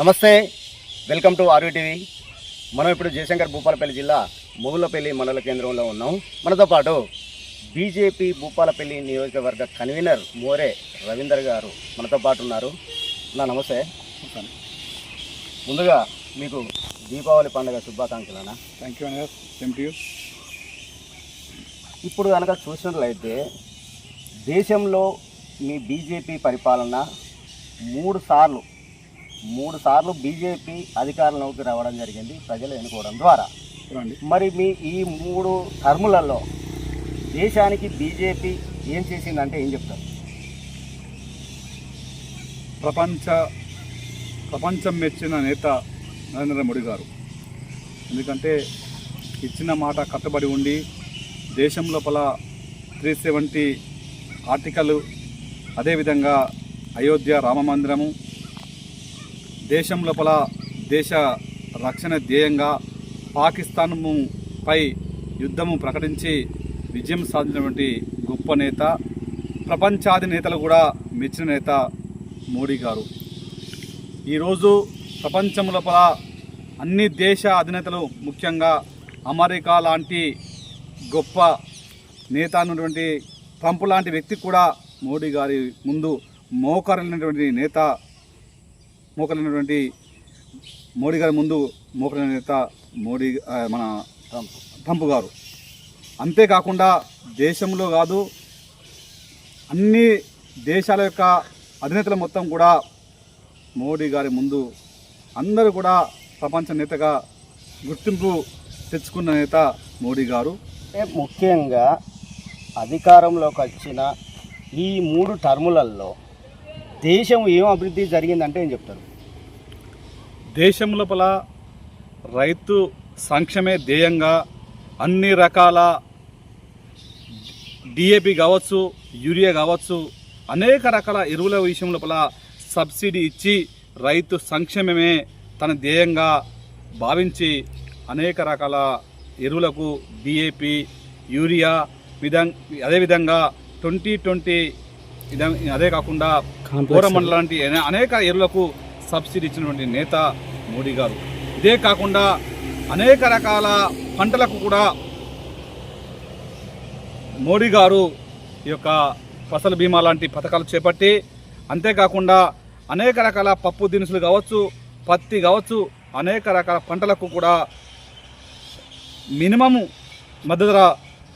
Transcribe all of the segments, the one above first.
నమస్తే welcome to RV TV. మనం ఇప్పుడు జయశంకర్ భూపాలపల్లి జిల్లా మొగులపల్లి మండల కేంద్రంలో ఉన్నాం. మనతో పాటు బీజేపీ భూపాలపల్లి నియోజకవర్గ కన్వీనర్ మోరే రవీందర్ గారు మనతో పాటు ఉన్నారు. నా నమస్తే. ముందుగా మీకు దీపావళి పండుగ శుభాకాంక్షలు అన్న థ్యాంక్ యూ టు యూ ఇప్పుడు కనుక చూసినట్లయితే దేశంలో మీ బీజేపీ పరిపాలన మూడు సార్లు మూడు సార్లు బీజేపీ అధికారంలోకి రావడం జరిగింది ప్రజలు ఎన్నుకోవడం ద్వారా. మరి మీ ఈ మూడు టర్ములలో దేశానికి బీజేపీ ఏం చేసిందంటే ఏం చెప్తారు? ప్రపంచ ప్రపంచం మెచ్చిన నేత నరేంద్ర మోడీ గారు. ఎందుకంటే ఇచ్చిన మాట కట్టుబడి ఉండి దేశం లోపల త్రీ సెవెంటీ ఆర్టికల్ అదేవిధంగా అయోధ్య రామ మందిరము దేశం లోపల దేశ రక్షణ ధ్యేయంగా పాకిస్తాన్పై యుద్ధము ప్రకటించి విజయం సాధించినటువంటి గొప్ప నేత ప్రపంచాధినేతలు కూడా మెచ్చిన నేత మోడీ గారు. ఈరోజు ప్రపంచం లోపల అన్ని దేశ అధినేతలు ముఖ్యంగా అమెరికా లాంటి గొప్ప నేత అన్నటువంటి ట్రంప్ లాంటి వ్యక్తి కూడా మోడీ గారి ముందు మోకరలినటువంటి నేత మోకలైనటువంటి మోడీ గారి ముందు మోకలైన నేత మోడీ మన ట్రంప్ ట్రంప్ గారు. అంతేకాకుండా దేశంలో కాదు అన్ని దేశాల యొక్క అధినేతలు మొత్తం కూడా మోడీ గారి ముందు అందరూ కూడా ప్రపంచ నేతగా గుర్తింపు తెచ్చుకున్న నేత మోడీ గారు. ముఖ్యంగా అధికారంలోకి వచ్చిన ఈ మూడు టర్ములలో దేశం ఏం అభివృద్ధి జరిగిందంటే ఏం చెప్తారు? దేశం లోపల రైతు సంక్షేమే ధ్యేయంగా అన్ని రకాల డిఏపి కావచ్చు యూరియా కావచ్చు అనేక రకాల ఎరువుల విషయం లోపల సబ్సిడీ ఇచ్చి రైతు సంక్షేమమే తన ధ్యేయంగా భావించి అనేక రకాల ఎరువులకు డిఏపి యూరియా విధం అదేవిధంగా ట్వంటీ ట్వంటీ అదే కాకుండా కోరమండల లాంటి అనే- అనేక ఎరువులకు సబ్సిడీ ఇచ్చినటువంటి నేత మోడీ గారు. ఇదే కాకుండా అనేక రకాల పంటలకు కూడా మోడీ గారు ఈ యొక్క ఫసల్ బీమా లాంటి పథకాలు చేపట్టి అంతేకాకుండా అనేక రకాల పప్పు దినుసులు కావచ్చు పత్తి కావచ్చు అనేక రకాల పంటలకు కూడా మినిమము మద్దతు ధర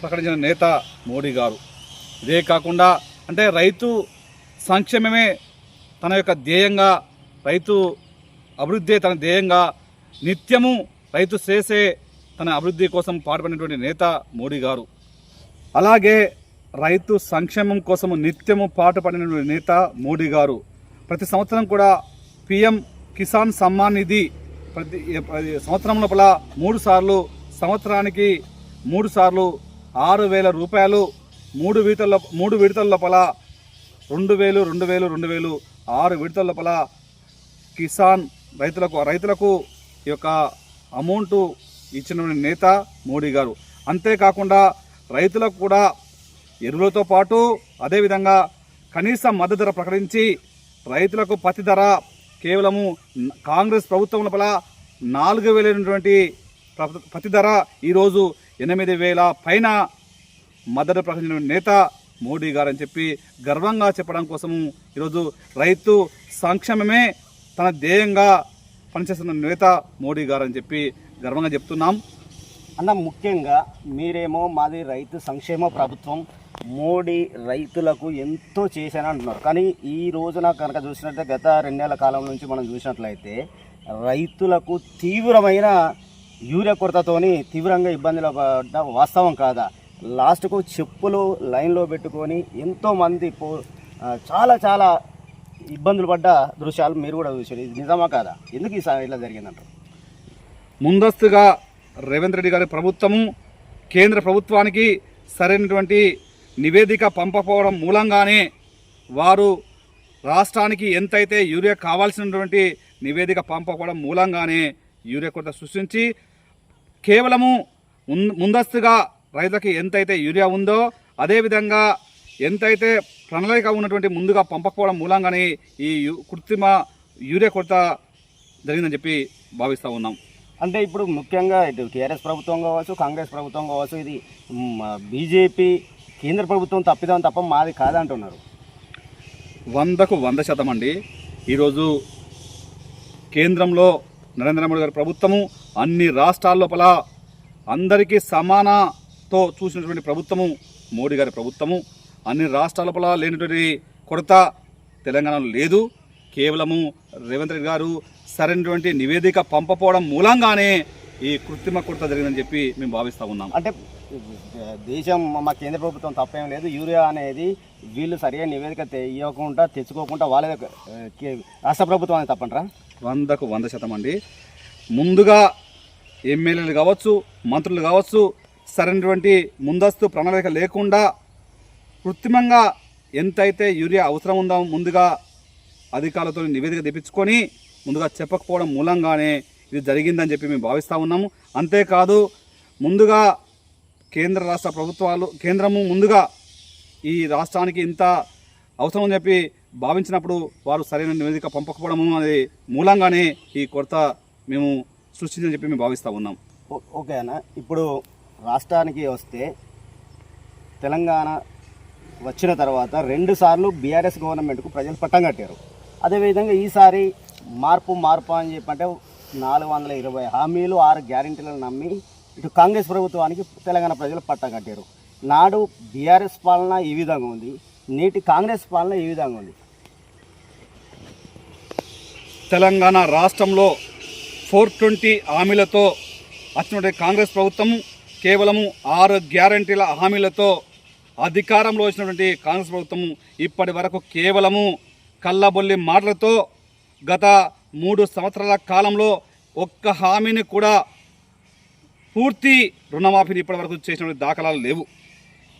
ప్రకటించిన నేత మోడీ గారు. ఇదే కాకుండా అంటే రైతు సంక్షేమమే తన యొక్క ధ్యేయంగా రైతు అభివృద్ధి తన ధ్యేయంగా నిత్యము రైతు చేసే తన అభివృద్ధి కోసం పాటుపడినటువంటి నేత మోడీ గారు. అలాగే రైతు సంక్షేమం కోసము నిత్యము పాటుపడినటువంటి నేత మోడీ గారు. ప్రతి సంవత్సరం కూడా పిఎం కిసాన్ సమ్మాన్ నిధి ప్రతి ప్రతి సంవత్సరం లోపల మూడు సార్లు సంవత్సరానికి మూడు సార్లు ఆరు వేల రూపాయలు మూడు విడతల మూడు విడతల లోపల రెండు వేలు రెండు వేలు రెండు వేలు ఆరు విడతల లోపల కిసాన్ రైతులకు రైతులకు ఈ యొక్క అమౌంట్ ఇచ్చిన నేత మోడీ గారు. అంతేకాకుండా రైతులకు కూడా ఎరువులతో పాటు అదేవిధంగా కనీస మద్దతు ధర ప్రకటించి రైతులకు పత్తి ధర కేవలము కాంగ్రెస్ ప్రభుత్వం లోపల నాలుగు వేలైనటువంటి పత్తి ధర ఈరోజు ఎనిమిది వేల పైన మద్దతు ప్రకటించిన నేత మోడీ గారు అని చెప్పి గర్వంగా చెప్పడం కోసము ఈరోజు రైతు సంక్షేమమే తన ధ్యేయంగా పనిచేస్తున్న నేత మోడీ గారు అని చెప్పి గర్వంగా చెప్తున్నాం. అన్న ముఖ్యంగా మీరేమో మాది రైతు సంక్షేమ ప్రభుత్వం మోడీ రైతులకు ఎంతో చేశాను అంటున్నారు. కానీ ఈ రోజున కనుక చూసినట్లయితే గత రెండేళ్ళ కాలం నుంచి మనం చూసినట్లయితే రైతులకు తీవ్రమైన యూరియా కొరతతోని తీవ్రంగా ఇబ్బందులు పడ్డ వాస్తవం కాదా? లాస్ట్కు చెప్పులు లైన్లో పెట్టుకొని ఎంతోమంది పో చాలా చాలా ఇబ్బందులు పడ్డ దృశ్యాలు మీరు కూడా చూసారు ఇది నిజమా కాదా? ఎందుకు ఈ సా- ఇట్లా జరిగిందంటారు? ముందస్తుగా రేవంత్ రెడ్డి గారి ప్రభుత్వము కేంద్ర ప్రభుత్వానికి సరైనటువంటి నివేదిక పంపకపోవడం మూలంగానే వారు రాష్ట్రానికి ఎంతైతే యూరియా కావాల్సినటువంటి నివేదిక పంపకపోవడం మూలంగానే యూరియా కొరత సృష్టించి కేవలము ముందస్తుగా రైతులకి ఎంతైతే యూరియా ఉందో అదేవిధంగా ఎంతైతే ప్రణాళిక ఉన్నటువంటి ముందుగా పంపకపోవడం మూలంగానే ఈ కృత్రిమ యూరియా కొరత జరిగిందని చెప్పి భావిస్తూ ఉన్నాం. అంటే ఇప్పుడు ముఖ్యంగా ఇటు టీఆర్ఎస్ ప్రభుత్వం కావచ్చు కాంగ్రెస్ ప్రభుత్వం కావచ్చు ఇది బీజేపీ కేంద్ర ప్రభుత్వం తప్పిదాం తప్ప మాది కాదంటున్నారు. వందకు వంద శాతం అండి. ఈరోజు కేంద్రంలో నరేంద్ర మోడీ గారి ప్రభుత్వము అన్ని రాష్ట్రాల లోపల అందరికీ సమానతో చూసినటువంటి ప్రభుత్వము మోడీ గారి ప్రభుత్వము. అన్ని రాష్ట్రాల లోపల లేనటువంటి కొరత తెలంగాణలో లేదు. కేవలము రేవంత్ రెడ్డి గారు సరైనటువంటి నివేదిక పంపపోవడం మూలంగానే ఈ కృత్రిమ కొరత జరిగిందని చెప్పి మేము భావిస్తూ ఉన్నాం. అంటే దేశం మా కేంద్ర ప్రభుత్వం తప్పేం లేదు. యూరియా అనేది వీళ్ళు సరైన నివేదిక ఇవ్వకుండా తెచ్చుకోకుండా వాళ్ళే రాష్ట్ర ప్రభుత్వం అనేది తప్పంటారా? వందకు వంద శాతం అండి. ముందుగా ఎమ్మెల్యేలు కావచ్చు మంత్రులు కావచ్చు సరైనటువంటి ముందస్తు ప్రణాళిక లేకుండా కృత్రిమంగా ఎంతైతే యూరియా అవసరం ఉందో ముందుగా అధికారులతో నివేదిక తెప్పించుకొని ముందుగా చెప్పకపోవడం మూలంగానే ఇది జరిగిందని చెప్పి మేము భావిస్తూ ఉన్నాము. అంతేకాదు ముందుగా కేంద్ర రాష్ట్ర ప్రభుత్వాలు కేంద్రము ముందుగా ఈ రాష్ట్రానికి ఇంత అవసరం అని చెప్పి భావించినప్పుడు వారు సరైన నివేదిక పంపకపోవడము అనేది మూలంగానే ఈ కొరత మేము సృష్టించని చెప్పి మేము భావిస్తూ ఉన్నాం. ఓ- ఓకే అన్న. ఇప్పుడు రాష్ట్రానికి వస్తే తెలంగాణ వచ్చిన తర్వాత రెండు సార్లు బీఆర్ఎస్ గవర్నమెంట్కు ప్రజలు పట్టం కట్టారు. అదేవిధంగా ఈసారి మార్పు మార్పు అని చెప్పంటే నాలుగు వందల ఇరవై హామీలు ఆరు గ్యారెంటీలను నమ్మి ఇటు కాంగ్రెస్ ప్రభుత్వానికి తెలంగాణ ప్రజలు పట్టం కట్టారు. నాడు బీఆర్ఎస్ పాలన ఈ విధంగా ఉంది. నేటి కాంగ్రెస్ పాలన ఈ విధంగా ఉంది. తెలంగాణ రాష్ట్రంలో ఫోర్ ట్వంటీ హామీలతో వచ్చినటువంటి కాంగ్రెస్ ప్రభుత్వం కేవలము ఆరు గ్యారంటీల హామీలతో అధికారంలో వచ్చినటువంటి కాంగ్రెస్ ప్రభుత్వం ఇప్పటి వరకు కేవలము కళ్ళబొల్లి మాటలతో గత మూడు సంవత్సరాల కాలంలో ఒక్క హామీని కూడా పూర్తి రుణమాఫీని ఇప్పటివరకు చేసినటువంటి దాఖలాలు లేవు.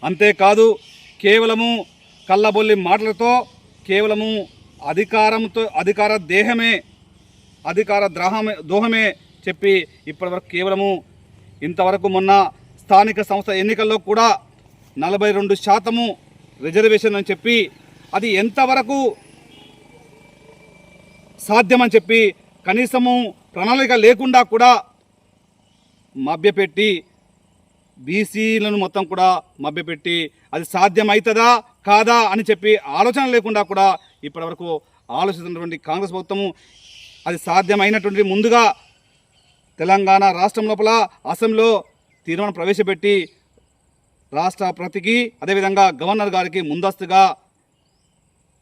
అంతేకాదు కేవలము కళ్ళబొల్లి మాటలతో కేవలము అధికారంతో అధికార దేహమే అధికార ద్రాహమే దోహమే చెప్పి ఇప్పటివరకు కేవలము ఇంతవరకు మొన్న స్థానిక సంస్థ ఎన్నికల్లో కూడా నలభై రెండు శాతము రిజర్వేషన్ అని చెప్పి అది ఎంతవరకు సాధ్యమని చెప్పి కనీసము ప్రణాళిక లేకుండా కూడా మభ్యపెట్టి బీసీలను మొత్తం కూడా మభ్యపెట్టి అది సాధ్యమవుతుందా కాదా అని చెప్పి ఆలోచన లేకుండా కూడా ఇప్పటివరకు ఆలోచిస్తున్నటువంటి కాంగ్రెస్ ప్రభుత్వము అది సాధ్యమైనటువంటి ముందుగా తెలంగాణ రాష్ట్రం లోపల అసెంబ్లీలో తీర్మానం ప్రవేశపెట్టి రాష్ట్రపతికి అదేవిధంగా గవర్నర్ గారికి ముందస్తుగా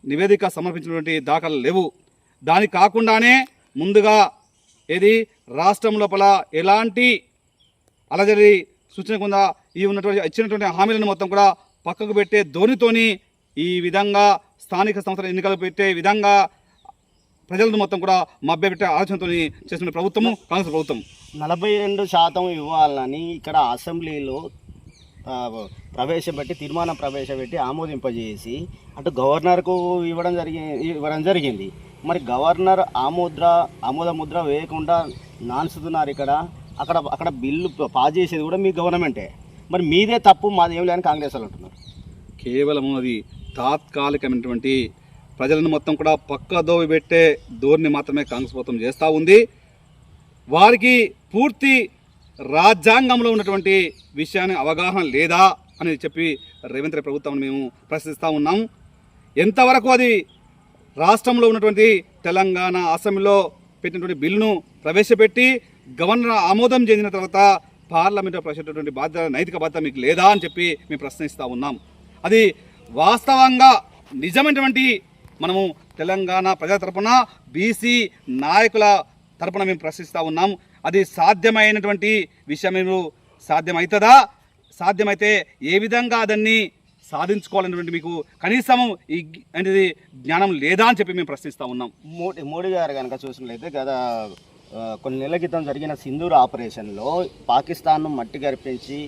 నివేదిక సమర్పించినటువంటి దాఖలు లేవు. దాని కాకుండానే ముందుగా ఏది రాష్ట్రం లోపల ఎలాంటి అలజడి సూచనకుండా ఈ ఉన్నటువంటి ఇచ్చినటువంటి హామీలను మొత్తం కూడా పక్కకు పెట్టే ధోనితోని ఈ విధంగా స్థానిక సంస్థల ఎన్నికలు పెట్టే విధంగా ప్రజలను మొత్తం కూడా మభ్యపెట్టే ఆలోచనతో చేసిన ప్రభుత్వము కాంగ్రెస్ ప్రభుత్వం నలభై రెండు శాతం ఇవ్వాలని ఇక్కడ అసెంబ్లీలో ప్రవేశపెట్టి తీర్మానం ప్రవేశపెట్టి ఆమోదింపజేసి అటు గవర్నర్కు ఇవ్వడం జరిగి ఇవ్వడం జరిగింది. మరి గవర్నర్ ఆమోద్ర ఆమోద ముద్ర వేయకుండా నాన్సుతున్నారు ఇక్కడ. అక్కడ అక్కడ బిల్లు పాస్ చేసేది కూడా మీ గవర్నమెంటే. మరి మీదే తప్పు మాది ఏం లేని కాంగ్రెస్ వాళ్ళు అంటున్నారు. కేవలం అది తాత్కాలికమైనటువంటి ప్రజలను మొత్తం కూడా పక్కదోవి పెట్టే ధోరణి మాత్రమే కాంగ్రెస్ ప్రభుత్వం చేస్తూ ఉంది. వారికి పూర్తి రాజ్యాంగంలో ఉన్నటువంటి విషయాన్ని అవగాహన లేదా అని చెప్పి రేవంత్ రెడ్డి ప్రభుత్వం మేము ప్రశ్నిస్తూ ఉన్నాం. ఎంతవరకు అది రాష్ట్రంలో ఉన్నటువంటి తెలంగాణ అసెంబ్లీలో పెట్టినటువంటి బిల్లును ప్రవేశపెట్టి గవర్నర్ ఆమోదం చెందిన తర్వాత పార్లమెంట్లో ప్రవేశపెట్టినటువంటి బాధ్యత నైతిక బాధ్యత మీకు లేదా అని చెప్పి మేము ప్రశ్నిస్తూ ఉన్నాం. అది వాస్తవంగా నిజమైనటువంటి మనము తెలంగాణ ప్రజల తరపున బీసీ నాయకుల తరపున మేము ప్రశ్నిస్తూ ఉన్నాం. అది సాధ్యమైనటువంటి విషయం సాధ్యమవుతుందా సాధ్యమైతే ఏ విధంగా దాన్ని సాధించుకోవాలనేటువంటి మీకు కనీసము ఈ అనేది జ్ఞానం లేదా అని చెప్పి మేము ప్రశ్నిస్తూ ఉన్నాం. మోడీ మోడీ గారు కనుక చూసినట్లయితే గత కొన్ని నెలల క్రితం జరిగిన సింధూర్ ఆపరేషన్లో పాకిస్తాన్ను మట్టి గరిపించి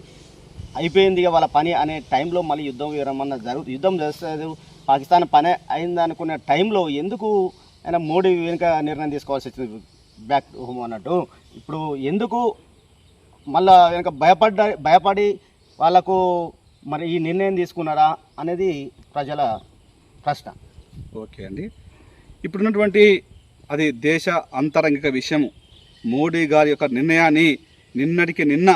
అయిపోయింది ఇక వాళ్ళ పని అనే టైంలో మళ్ళీ యుద్ధం విరమన్న జరుగు యుద్ధం చేస్తారు పాకిస్తాన్ పని అయింది అనుకునే టైంలో ఎందుకు ఆయన మోడీ వెనుక నిర్ణయం తీసుకోవాల్సి వచ్చింది? బ్యాక్ హోమ్ అన్నట్టు. ఇప్పుడు ఎందుకు మళ్ళా వెనక భయపడ్డ భయపడి వాళ్ళకు మరి ఈ నిర్ణయం తీసుకున్నారా అనేది ప్రజల ప్రశ్న. ఓకే అండి. ఇప్పుడున్నటువంటి అది దేశ అంతరంగిక విషయం. మోడీ గారి యొక్క నిర్ణయాన్ని నిన్నటికి నిన్న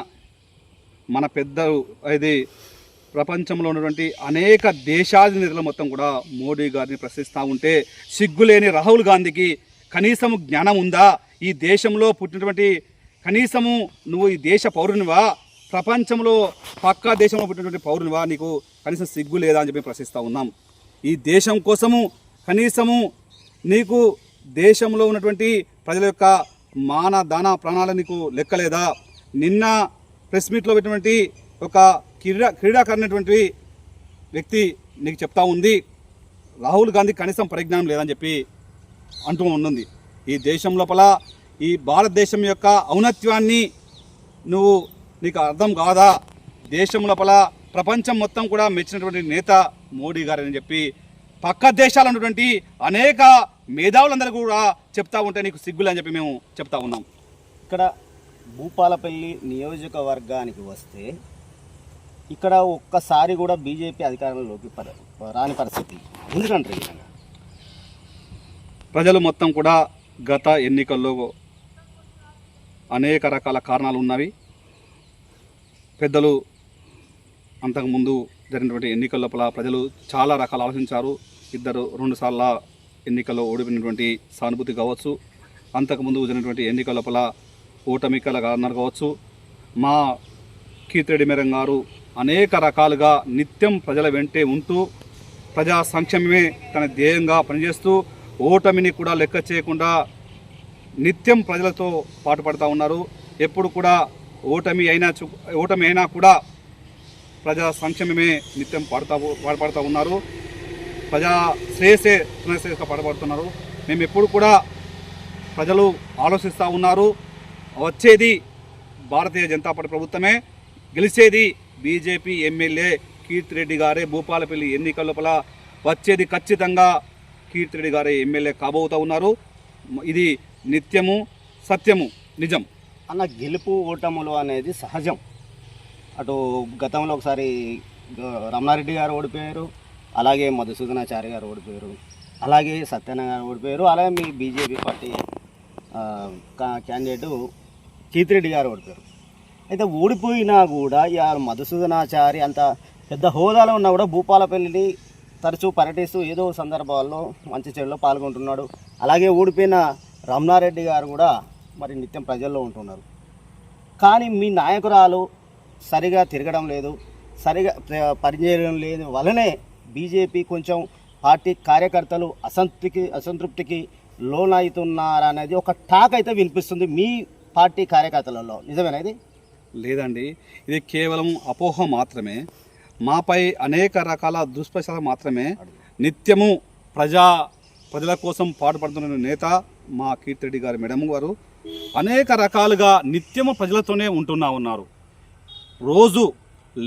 మన పెద్దలు ఇది ప్రపంచంలో ఉన్నటువంటి అనేక దేశాధినేతలు మొత్తం కూడా మోడీ గారిని ప్రశ్నిస్తూ ఉంటే సిగ్గులేని రాహుల్ గాంధీకి కనీసం జ్ఞానం ఉందా? ఈ దేశంలో పుట్టినటువంటి కనీసము నువ్వు ఈ దేశ పౌరునివా? ప్రపంచంలో పక్కా దేశంలో పుట్టినటువంటి పౌరునివా? నీకు కనీసం సిగ్గు లేదా అని చెప్పి ప్రశ్నిస్తూ ఉన్నాం. ఈ దేశం కోసము కనీసము నీకు దేశంలో ఉన్నటువంటి ప్రజల యొక్క మాన దాన ప్రాణాలు నీకు లెక్కలేదా? నిన్న ప్రెస్ మీట్లో పెట్టినటువంటి ఒక క్రీడా క్రీడాకారినటువంటి వ్యక్తి నీకు చెప్తా ఉంది. రాహుల్ గాంధీ కనీసం పరిజ్ఞానం లేదని చెప్పి అంటూ ఉన్నది ఈ దేశం లోపల ఈ భారతదేశం యొక్క ఔన్నత్యాన్ని నువ్వు నీకు అర్థం కాదా? దేశం లోపల ప్రపంచం మొత్తం కూడా మెచ్చినటువంటి నేత మోడీ గారని చెప్పి పక్క దేశాలు ఉన్నటువంటి అనేక మేధావులందరూ కూడా చెప్తా ఉంటే నీకు సిగ్గులు అని చెప్పి మేము చెప్తా ఉన్నాం. ఇక్కడ భూపాలపల్లి నియోజకవర్గానికి వస్తే ఇక్కడ ఒక్కసారి కూడా బీజేపీ అధికారంలోకి రాని పరిస్థితి. ఎందుకంటే ప్రజలు మొత్తం కూడా గత ఎన్నికల్లో అనేక రకాల కారణాలు ఉన్నవి. పెద్దలు అంతకుముందు జరిగినటువంటి ఎన్నికల లోపల ప్రజలు చాలా రకాలు ఆలోచించారు. ఇద్దరు రెండుసార్ల ఎన్నికల్లో ఓడిపోయినటువంటి సానుభూతి కావచ్చు. అంతకుముందు జరిగినటువంటి ఎన్నికల లోపల ఓటమికల కారణాలు కావచ్చు. మా కీర్తిరెడ్డి మేరం గారు అనేక రకాలుగా నిత్యం ప్రజల వెంటే ఉంటూ ప్రజా సంక్షేమమే తన ధ్యేయంగా పనిచేస్తూ ఓటమిని కూడా లెక్క చేయకుండా నిత్యం ప్రజలతో పాటుపడుతూ ఉన్నారు. ఎప్పుడు కూడా ఓటమి అయినా ఓటమి అయినా కూడా ప్రజా సంక్షేమమే నిత్యం పాడుతా పాటుపడుతూ ఉన్నారు. ప్రజా శ్రేయసే శ్రేయస్గా పాటుపడుతున్నారు. మేము ఎప్పుడు కూడా ప్రజలు ఆలోచిస్తూ ఉన్నారు. వచ్చేది భారతీయ జనతా పార్టీ ప్రభుత్వమే గెలిచేది బీజేపీ ఎమ్మెల్యే కీర్తిరెడ్డి గారే భూపాలపల్లి ఎన్నికల లోపల వచ్చేది ఖచ్చితంగా కీర్తిరెడ్డి గారు ఎమ్మెల్యే కాబోతూ ఉన్నారు. ఇది నిత్యము సత్యము నిజం. అన్న గెలుపు ఓటములు అనేది సహజం. అటు గతంలో ఒకసారి రమణారెడ్డి గారు ఓడిపోయారు అలాగే మధుసూదనాచారి గారు ఓడిపోయారు అలాగే సత్యనారాయణ గారు ఓడిపోయారు అలాగే మీ బీజేపీ పార్టీ కా- క్యాండిడేట్ కీర్తిరెడ్డి గారు ఓడిపోయారు. అయితే ఓడిపోయినా కూడా ఈ మధుసూదనాచారి అంత పెద్ద హోదాలో ఉన్నా కూడా భూపాలపల్లిని తరచూ పర్యటిస్తూ ఏదో సందర్భాల్లో మంచి చెడులో పాల్గొంటున్నాడు. అలాగే ఓడిపోయిన రమణారెడ్డి గారు కూడా మరి నిత్యం ప్రజల్లో ఉంటున్నారు. కానీ మీ నాయకురాలు సరిగా తిరగడం లేదు సరిగా పనిచేయడం లేదు వలనే బీజేపీ కొంచెం పార్టీ కార్యకర్తలు అసంతృప్తికి అసంతృప్తికి లోనవుతున్నారనేది ఒక టాక్ అయితే వినిపిస్తుంది మీ పార్టీ కార్యకర్తలలో. నిజమేనా ఇది? లేదండి. ఇది కేవలం అపోహ మాత్రమే. మాపై అనేక రకాల దుష్ప్రచారం మాత్రమే నిత్యము ప్రజా ప్రజల కోసం పాటుపడుతున్న నేత మా కీర్తిరెడ్డి గారి మేడం గారు అనేక రకాలుగా నిత్యము ప్రజలతోనే ఉంటున్నా ఉన్నారు. రోజు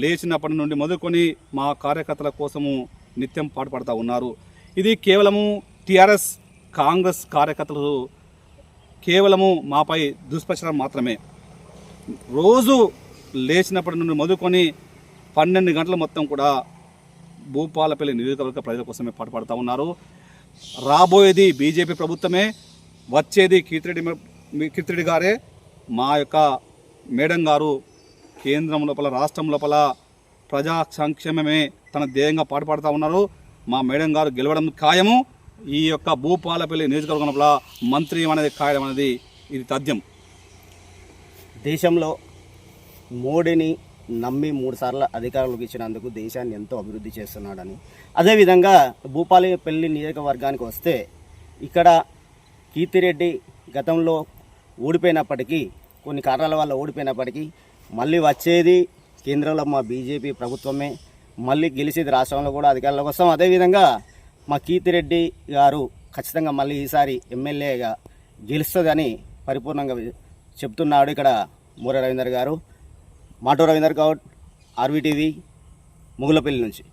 లేచినప్పటి నుండి మొదలుకొని మా కార్యకర్తల కోసము నిత్యం పాటుపడుతూ ఉన్నారు. ఇది కేవలము టిఆర్ఎస్ కాంగ్రెస్ కార్యకర్తలు కేవలము మాపై దుష్ప్రచారం మాత్రమే. రోజు లేచినప్పటి నుండి మొదలుకొని పన్నెండు గంటల మొత్తం కూడా భూపాలపల్లి నియోజకవర్గ ప్రజల కోసమే పాటుపడుతూ ఉన్నారు. రాబోయేది బీజేపీ ప్రభుత్వమే వచ్చేది కీర్తిరెడ్డి కీర్తిరెడ్డి గారే. మా యొక్క మేడం గారు కేంద్రం లోపల రాష్ట్రం లోపల ప్రజా సంక్షేమమే తన ధ్యేయంగా పాటుపడుతూ ఉన్నారు. మా మేడం గారు గెలవడం ఖాయము. ఈ యొక్క భూపాలపల్లి నియోజకవర్గం లోపల మంత్రి అనేది ఖాయం అనేది ఇది తథ్యం. దేశంలో మోడీని నమ్మి మూడు సార్లు అధికారంలోకి ఇచ్చినందుకు దేశాన్ని ఎంతో అభివృద్ధి చేస్తున్నాడని. అదేవిధంగా భూపాలపల్లి నియోజకవర్గానికి వస్తే ఇక్కడ కీర్తిరెడ్డి గతంలో ఓడిపోయినప్పటికీ కొన్ని కారణాల వల్ల ఓడిపోయినప్పటికీ మళ్ళీ వచ్చేది కేంద్రంలో మా బీజేపీ ప్రభుత్వమే మళ్ళీ గెలిచేది రాష్ట్రంలో కూడా అధికారంలోకి వస్తాం అదేవిధంగా మా కీర్తిరెడ్డి గారు ఖచ్చితంగా మళ్ళీ ఈసారి ఎమ్మెల్యేగా గెలుస్తుందని పరిపూర్ణంగా చెప్తున్నాడు ఇక్కడ మూర రవీందర్ గారు. మాటో రవీందర్ గౌడ్ ఆర్వీటీవీ ముగులపల్లి నుంచి.